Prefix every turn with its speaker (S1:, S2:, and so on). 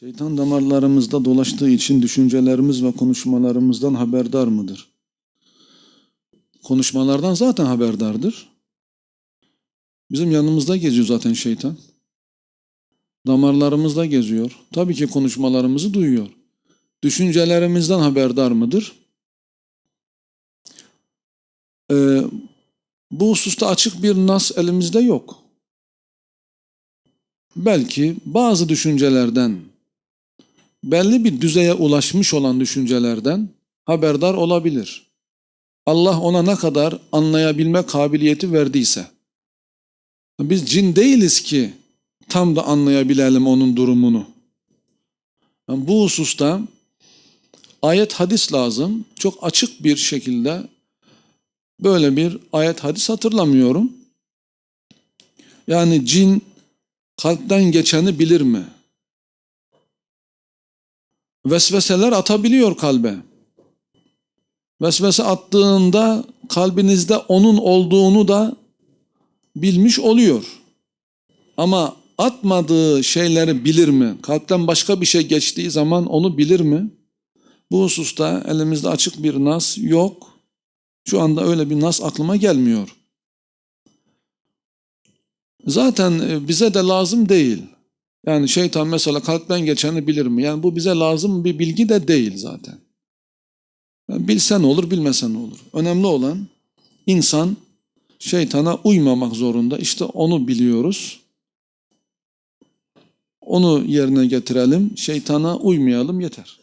S1: Şeytan damarlarımızda dolaştığı için düşüncelerimiz ve konuşmalarımızdan haberdar mıdır? Konuşmalardan zaten haberdardır. Bizim yanımızda geziyor zaten şeytan. Damarlarımızda geziyor. Tabii ki konuşmalarımızı duyuyor. Düşüncelerimizden haberdar mıdır? Ee, bu hususta açık bir nas elimizde yok. Belki bazı düşüncelerden, belli bir düzeye ulaşmış olan düşüncelerden haberdar olabilir. Allah ona ne kadar anlayabilme kabiliyeti verdiyse. Biz cin değiliz ki tam da anlayabilelim onun durumunu. Yani bu hususta ayet hadis lazım. Çok açık bir şekilde böyle bir ayet hadis hatırlamıyorum. Yani cin kalpten geçeni bilir mi? Vesveseler atabiliyor kalbe. Vesvese attığında kalbinizde onun olduğunu da bilmiş oluyor. Ama atmadığı şeyleri bilir mi? Kalpten başka bir şey geçtiği zaman onu bilir mi? Bu hususta elimizde açık bir nas yok. Şu anda öyle bir nas aklıma gelmiyor. Zaten e, bize de lazım değil. Yani şeytan mesela kalpten geçeni bilir mi? Yani bu bize lazım bir bilgi de değil zaten. Yani bilsen olur, bilmesen olur. Önemli olan insan şeytana uymamak zorunda. İşte onu biliyoruz. Onu yerine getirelim. Şeytana uymayalım yeter.